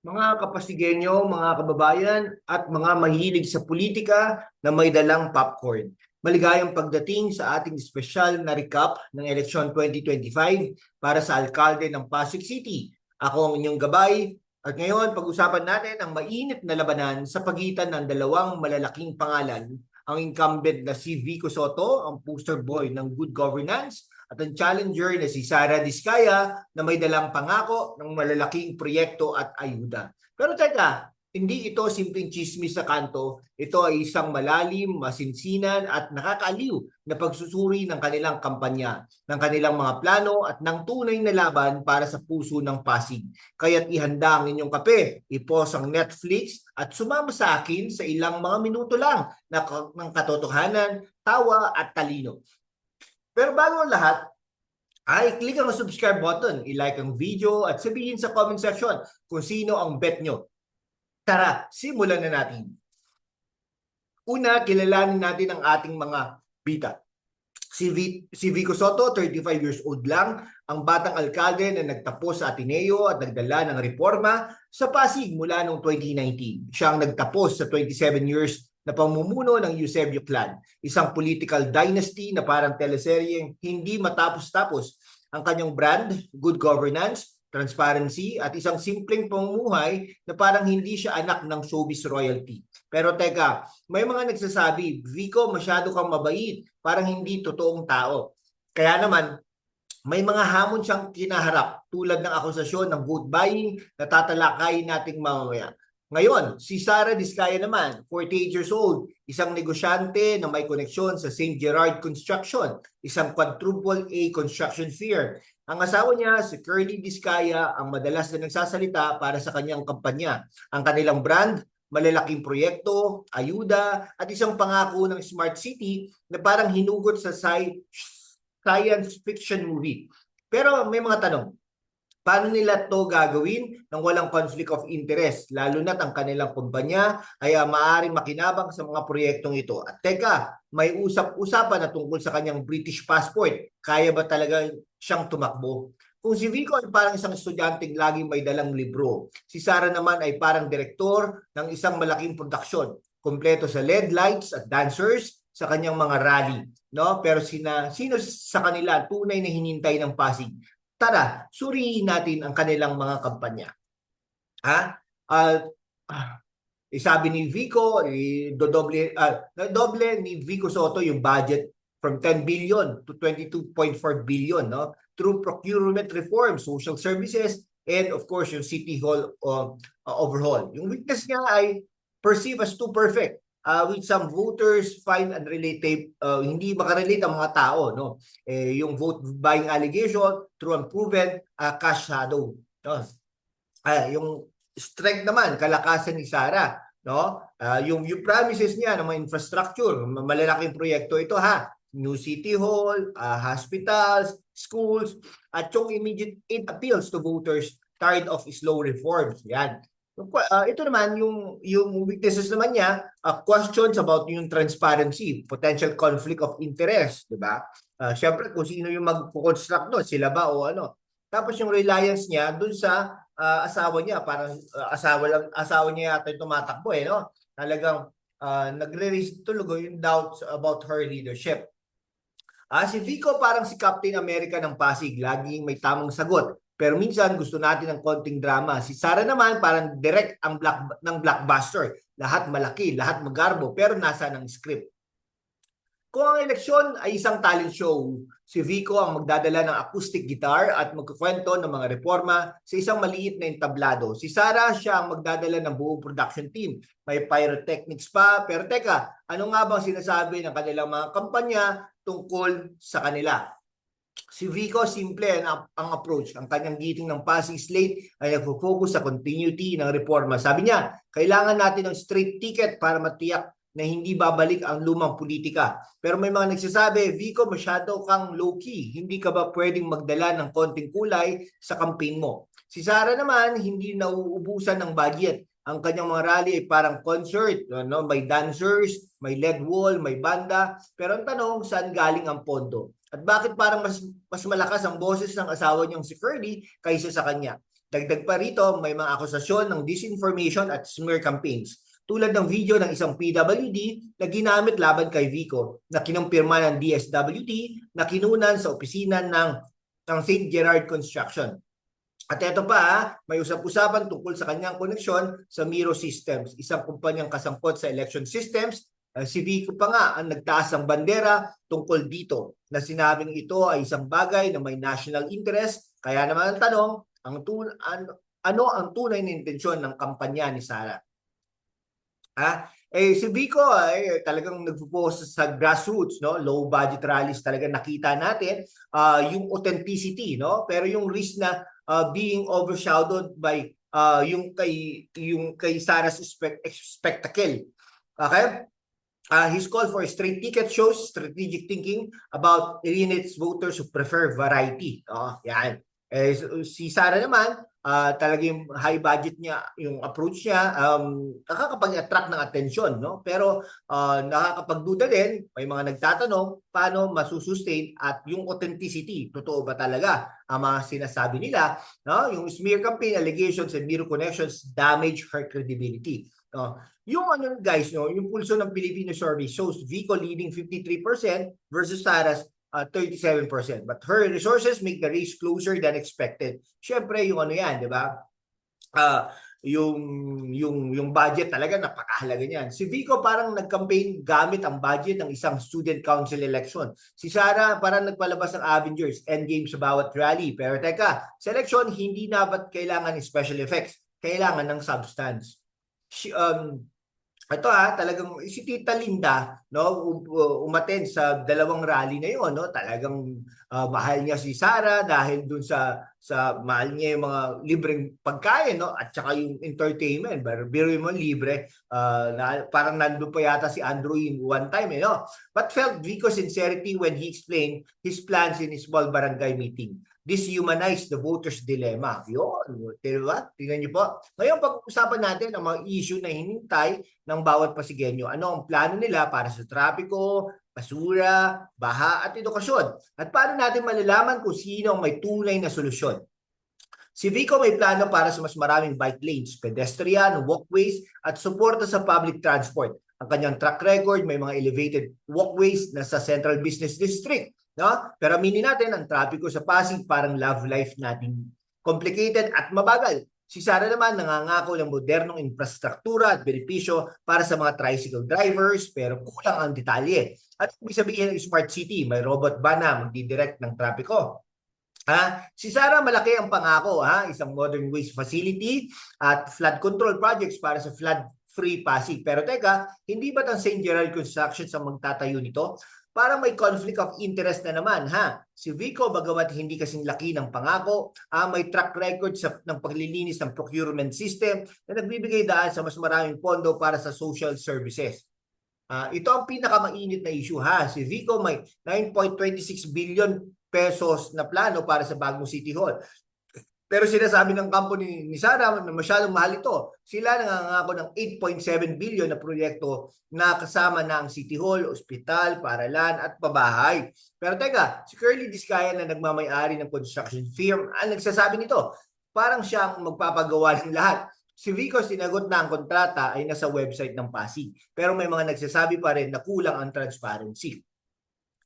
mga kapasigenyo, mga kababayan, at mga mahilig sa politika na may dalang popcorn. Maligayang pagdating sa ating espesyal na recap ng eleksyon 2025 para sa alkalde ng Pasig City. Ako ang inyong gabay at ngayon pag-usapan natin ang mainit na labanan sa pagitan ng dalawang malalaking pangalan, ang incumbent na si Vico Soto, ang poster boy ng good governance, at ang challenger na si Sara Diskaya na may dalang pangako ng malalaking proyekto at ayuda. Pero teka, hindi ito simpleng chismis sa kanto, ito ay isang malalim, masinsinan at nakakaaliw na pagsusuri ng kanilang kampanya, ng kanilang mga plano at ng tunay na laban para sa puso ng Pasig. Kaya't ihanda ang inyong kape, ipos ang Netflix at sumama sa akin sa ilang mga minuto lang na, ng katotohanan, tawa at talino. Pero bago ang lahat, ay click ang subscribe button, i-like ang video at sabihin sa comment section kung sino ang bet nyo. Tara, simulan na natin. Una, kilalanin natin ang ating mga bita. Si, v, si Vico Soto, 35 years old lang, ang batang alkalde na nagtapos sa Ateneo at nagdala ng reforma sa Pasig mula noong 2019. Siya ang nagtapos sa 27 years na pamumuno ng Eusebio clan, isang political dynasty na parang teleseryeng hindi matapos-tapos. Ang kanyang brand, good governance, transparency, at isang simpleng pamumuhay na parang hindi siya anak ng showbiz royalty. Pero teka, may mga nagsasabi, Vico, masyado kang mabait, parang hindi totoong tao. Kaya naman, may mga hamon siyang kinaharap tulad ng akusasyon ng vote buying na tatalakayin nating mamaya. Ngayon, si Sara Diskaya naman, 48 years old, isang negosyante na may koneksyon sa St. Gerard Construction, isang quadruple A construction firm. Ang asawa niya, si Curly Diskaya, ang madalas na nagsasalita para sa kanyang kampanya. Ang kanilang brand, malalaking proyekto, ayuda, at isang pangako ng Smart City na parang hinugot sa science fiction movie. Pero may mga tanong, Paano nila to gagawin nang walang conflict of interest? Lalo na't ang kanilang kumpanya ay uh, maaaring makinabang sa mga proyektong ito. At teka, may usap-usapan na tungkol sa kanyang British passport. Kaya ba talaga siyang tumakbo? Kung si Vico ay parang isang estudyanteng laging may dalang libro, si Sara naman ay parang direktor ng isang malaking produksyon, kompleto sa LED lights at dancers sa kanyang mga rally. No? Pero sina, sino sa kanila tunay na hinintay ng Pasig? Tara, suriin natin ang kanilang mga kampanya. Ha? At uh, isabi ni Vico, dodoble, uh, doble ni Vico Soto yung budget from 10 billion to 22.4 billion no through procurement reform, social services, and of course yung City Hall uh, uh, overhaul. Yung weakness niya ay perceived as too perfect uh, with some voters find unrelated, uh, hindi makarelate ang mga tao. No? Eh, yung vote buying allegation, true unproven, uh, cash shadow. No? Uh, yung strength naman, kalakasan ni Sara. No? Uh, yung, yung promises niya ng mga infrastructure, malalaking proyekto ito ha. New City Hall, uh, hospitals, schools, at yung immediate aid appeals to voters tired of slow reforms. Yan. Uh, ito naman yung yung weaknesses naman niya, uh, questions about yung transparency, potential conflict of interest, 'di ba? Uh, Syempre kung sino yung magko-construct no, sila ba o ano. Tapos yung reliance niya dun sa uh, asawa niya, parang uh, asawa lang asawa niya yata yung tumatakbo eh, no? Talagang uh, nagre-raise tuloy yung doubts about her leadership. Ah, si Vico parang si Captain America ng Pasig, laging may tamang sagot. Pero minsan gusto natin ng konting drama. Si Sara naman parang direct ang black, ng blockbuster. Lahat malaki, lahat magarbo, pero nasa ng script. Kung ang eleksyon ay isang talent show, si Vico ang magdadala ng acoustic guitar at magkukwento ng mga reforma sa isang maliit na entablado. Si Sara siya ang magdadala ng buong production team. May pyrotechnics pa, pero teka, ano nga bang sinasabi ng kanilang mga kampanya tungkol sa kanila? Si Vico, simple ang, ang approach. Ang kanyang giting ng passing slate ay nagfo-focus sa continuity ng reforma. Sabi niya, kailangan natin ng straight ticket para matiyak na hindi babalik ang lumang politika. Pero may mga nagsasabi, Vico, masyado kang low-key. Hindi ka ba pwedeng magdala ng konting kulay sa campaign mo? Si Sara naman, hindi nauubusan ng budget. Ang kanyang mga rally ay parang concert. Ano? May dancers, may LED wall, may banda. Pero ang tanong, saan galing ang pondo? At bakit parang mas mas malakas ang boses ng asawa niyang si Ferdy kaysa sa kanya? Dagdag pa rito, may mga akusasyon ng disinformation at smear campaigns tulad ng video ng isang PWD na ginamit laban kay Vico na kinumpirma ng DSWD na kinunan sa opisina ng, ng St. Gerard Construction. At ito pa, may usap-usapan tungkol sa kanyang koneksyon sa Miro Systems, isang kumpanyang kasangkot sa election systems. Uh, si Vico pa nga ang nagtaas ng bandera tungkol dito na sinabing ito ay isang bagay na may national interest. Kaya naman ang tanong, ang tun ano, ano ang tunay na intensyon ng kampanya ni Sara? Ha? Eh si Vico ay eh, talagang nagpo-post sa grassroots, no? Low budget rallies talaga nakita natin uh, yung authenticity, no? Pero yung risk na uh, being overshadowed by uh, yung kay yung kay Sarah's spect- spectacle. Okay? Uh, his call for straight ticket shows strategic thinking about eliminates voters who prefer variety. Oh, yan. Eh, si Sara naman, uh, talaga yung high budget niya, yung approach niya, um, nakakapag-attract ng attention, no? Pero uh, nakakapagduda din, may mga nagtatanong, paano masusustain at yung authenticity, totoo ba talaga ang mga sinasabi nila, no? Yung smear campaign allegations and mirror connections damage her credibility. No? Yung ano guys, no, yung pulso ng Filipino survey shows Vico leading 53% versus Sara's uh, 37%. But her resources make the race closer than expected. Siyempre, yung ano yan, di ba? Uh, yung yung yung budget talaga napakahalaga niyan. Si Vico parang nag-campaign gamit ang budget ng isang student council election. Si Sara parang nagpalabas ng Avengers Endgame sa bawat rally. Pero teka, sa election hindi dapat kailangan ng special effects, kailangan ng substance. She, um, ito ha, talagang si Tita Linda, no, umaten sa dalawang rally na 'yon, no. Talagang uh, mahal niya si Sara dahil dun sa sa mahal niya yung mga libreng pagkain, no, at saka yung entertainment. Pero biro mo libre, uh, na, parang nandoon pa yata si Andrew in one time, eh, no. But felt Vico sincerity when he explained his plans in his small barangay meeting dishumanize the voters dilemma. Yun, diba? Tingnan niyo po. Ngayon, pag-uusapan natin ang mga issue na hinintay ng bawat Pasigenyo. Ano ang plano nila para sa trapiko, basura, baha at edukasyon. At paano natin malalaman kung sino ang may tunay na solusyon. Si Vico may plano para sa mas maraming bike lanes, pedestrian, walkways at suporta sa public transport. Ang kanyang track record may mga elevated walkways na sa Central Business District No? Pero aminin natin, ang trapiko sa Pasig parang love life natin complicated at mabagal. Si Sara naman nangangako ng modernong infrastruktura at benepisyo para sa mga tricycle drivers pero kulang ang detalye. At ibig sabihin ng smart city, may robot ba na magdidirect ng trapiko? Ha? Si Sara malaki ang pangako, ha? isang modern waste facility at flood control projects para sa flood free Pasig. Pero teka, hindi ba ang St. Gerald Construction sa magtatayo nito? Parang may conflict of interest na naman ha. Si Vico bagamat hindi kasing laki ng pangako, ah, may track record sa ng paglilinis ng procurement system na nagbibigay daan sa mas maraming pondo para sa social services. Uh, ito ang pinakamainit na issue ha. Si Vico may 9.26 billion pesos na plano para sa bagong City Hall. Pero sinasabi ng kampo ni, ni Sara na masyadong mahal ito. Sila nangangako ng 8.7 billion na proyekto na kasama ang City Hall, ospital, paralan at pabahay. Pero teka, si Curly Discaya na nagmamayari ng construction firm ang nagsasabi nito. Parang siya ang magpapagawa ng lahat. Si Vico sinagot na ang kontrata ay nasa website ng Pasig. Pero may mga nagsasabi pa rin na kulang ang transparency.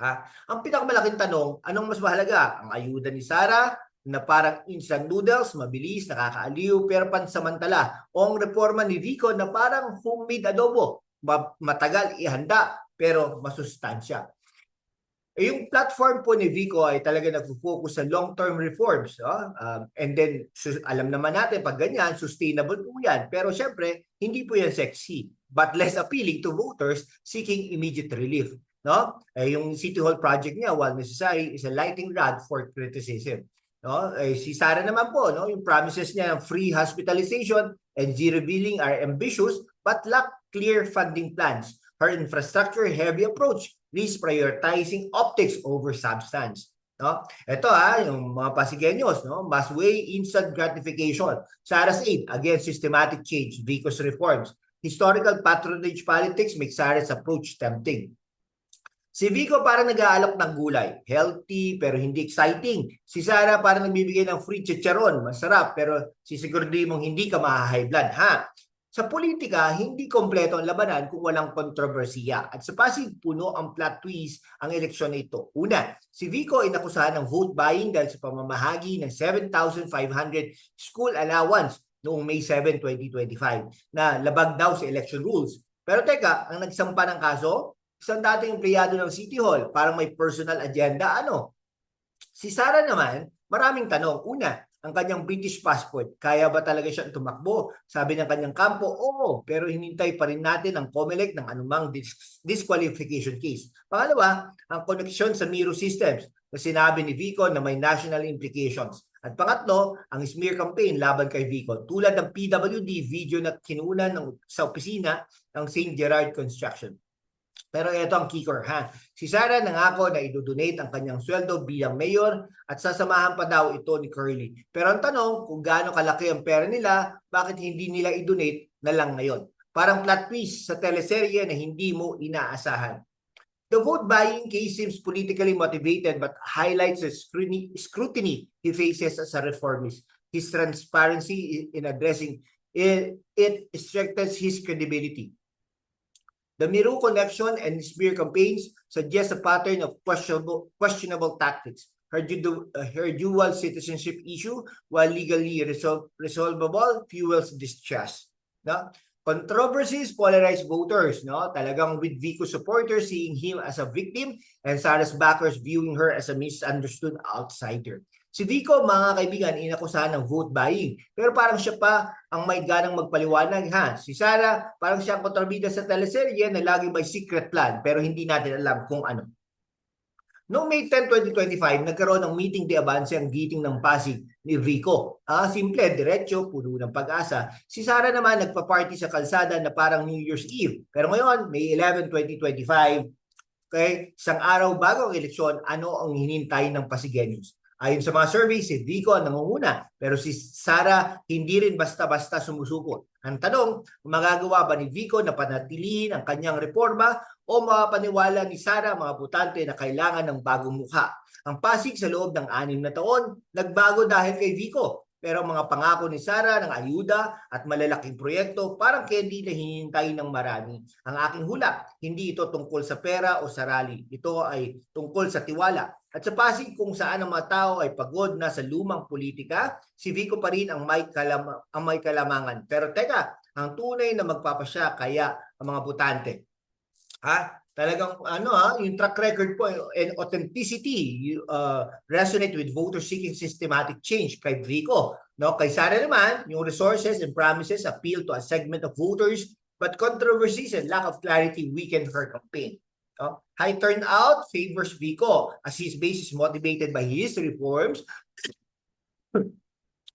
Ha? Ang pinakamalaking tanong, anong mas mahalaga? Ang ayuda ni Sara na parang instant noodles, mabilis, nakakaaliw, pero pansamantala. O ang reforma ni Vico na parang homemade adobo, matagal ihanda, pero masustansya. Eh, yung platform po ni Vico ay talaga nagfo-focus sa long-term reforms. No? Um, and then, alam naman natin, pag ganyan, sustainable po yan. Pero syempre, hindi po yan sexy, but less appealing to voters seeking immediate relief. No? Eh, yung City Hall project niya, while necessary, is a lighting rod for criticism. No? Eh, si Sara naman po, no? yung promises niya ng free hospitalization and zero billing are ambitious but lack clear funding plans. Her infrastructure-heavy approach is prioritizing optics over substance. No? Ito ha, yung mga Pasigueños, no? must weigh instant gratification. Sara's aid against systematic change, Vico's reforms. Historical patronage politics make Sara's approach tempting. Si Vico parang nag-aalok ng gulay. Healthy pero hindi exciting. Si Sarah parang nagbibigay ng free chicharon. Masarap pero sisiguraduhin mong hindi ka ma-high blood. Ha? Sa politika, hindi kompleto ang labanan kung walang kontrobersiya. At sa Pasig, puno ang plot twist ang eleksyon na ito. Una, si Vico ay nakusahan ng vote buying dahil sa pamamahagi ng 7,500 school allowance noong May 7, 2025 na labag daw sa election rules. Pero teka, ang nagsampa ng kaso, isang dating empleyado ng City Hall, parang may personal agenda. Ano? Si Sara naman, maraming tanong. Una, ang kanyang British passport. Kaya ba talaga siya tumakbo? Sabi ng kanyang kampo, oo, pero hinintay pa rin natin ang COMELEC ng anumang dis- disqualification case. Pangalawa, ang koneksyon sa Miro Systems na sinabi ni Vico na may national implications. At pangatlo, ang smear campaign laban kay Vico tulad ng PWD video na kinunan ng, sa opisina ng St. Gerard Construction. Pero ito ang kicker ha. Si Sara nangako na idodonate ang kanyang sweldo bilang mayor at sasamahan pa daw ito ni Curly. Pero ang tanong, kung gaano kalaki ang pera nila, bakit hindi nila i-donate na lang ngayon? Parang plot twist sa teleserye na hindi mo inaasahan. The vote buying case seems politically motivated but highlights the scrutiny, he faces as a reformist. His transparency in addressing it, it strengthens his credibility. The Miru connection and smear campaigns suggest a pattern of questionable, questionable tactics. Her, uh, her dual citizenship issue, while legally resol- resolvable, fuels distrust. No? Controversies polarize voters. No? Talagang with Vico supporters seeing him as a victim and Sarah's backers viewing her as a misunderstood outsider. Si Vico, mga kaibigan, inakusahan ng vote buying. Pero parang siya pa ang may ganang magpaliwanag ha. Si Sara, parang siya ang kontrabida sa teleserye na lagi may secret plan pero hindi natin alam kung ano. Noong May 10, 2025, nagkaroon ng meeting de avance ang giting ng Pasig ni Vico. Ah, simple, diretso, puno ng pag-asa. Si Sara naman nagpa-party sa kalsada na parang New Year's Eve. Pero ngayon, May 11, 2025, okay, isang araw bago ang eleksyon, ano ang hinintay ng Pasigenyos? Ayon sa mga survey, si Vico ang nangunguna, pero si Sara hindi rin basta-basta sumusuko. Ang tanong, magagawa ba ni Vico na panatilihin ang kanyang reforma o mapapaniwala ni Sara mga butante na kailangan ng bagong mukha? Ang Pasig sa loob ng anim na taon, nagbago dahil kay Vico. Pero ang mga pangako ni Sara ng ayuda at malalaking proyekto parang candy na hinihintay ng marami. Ang aking hula, hindi ito tungkol sa pera o sa rally. Ito ay tungkol sa tiwala. At sa Pasig kung saan ang mga tao ay pagod na sa lumang politika, si Vico pa rin ang may, kalama, ang may kalamangan. Pero teka, ang tunay na magpapasya kaya ang mga butante. Ha? Talagang ano ha, yung track record po and authenticity you, uh, resonate with voters seeking systematic change kay Vico. No, kay Sara naman, yung resources and promises appeal to a segment of voters but controversies and lack of clarity weaken her campaign. No? High turnout favors Vico as his base is motivated by his reforms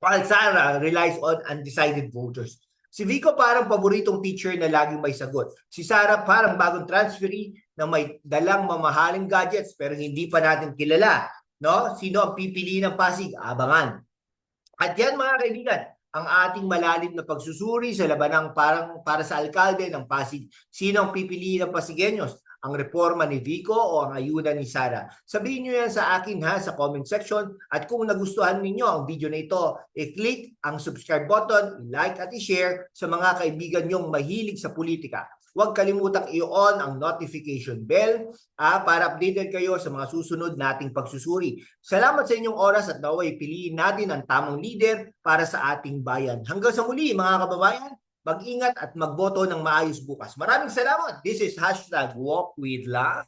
while Sara relies on undecided voters. Si Vico parang paboritong teacher na laging may sagot. Si Sara parang bagong transferee na may dalang mamahaling gadgets pero hindi pa natin kilala. No? Sino ang pipili ng Pasig? Abangan. At yan mga kaibigan, ang ating malalim na pagsusuri sa labanang parang para sa alkalde ng Pasig. Sino ang pipili ng Pasigueños? Ang reforma ni Vico o ang ayuda ni Sara. Sabihin nyo yan sa akin ha sa comment section at kung nagustuhan ninyo ang video na ito, i-click ang subscribe button, i-like at i-share sa mga kaibigan nyong mahilig sa politika. Huwag kalimutang i-on ang notification bell ah, para updated kayo sa mga susunod nating pagsusuri. Salamat sa inyong oras at naway piliin natin ang tamang leader para sa ating bayan. Hanggang sa muli mga kababayan, mag-ingat at magboto ng maayos bukas. Maraming salamat. This is hashtag Walk with Love.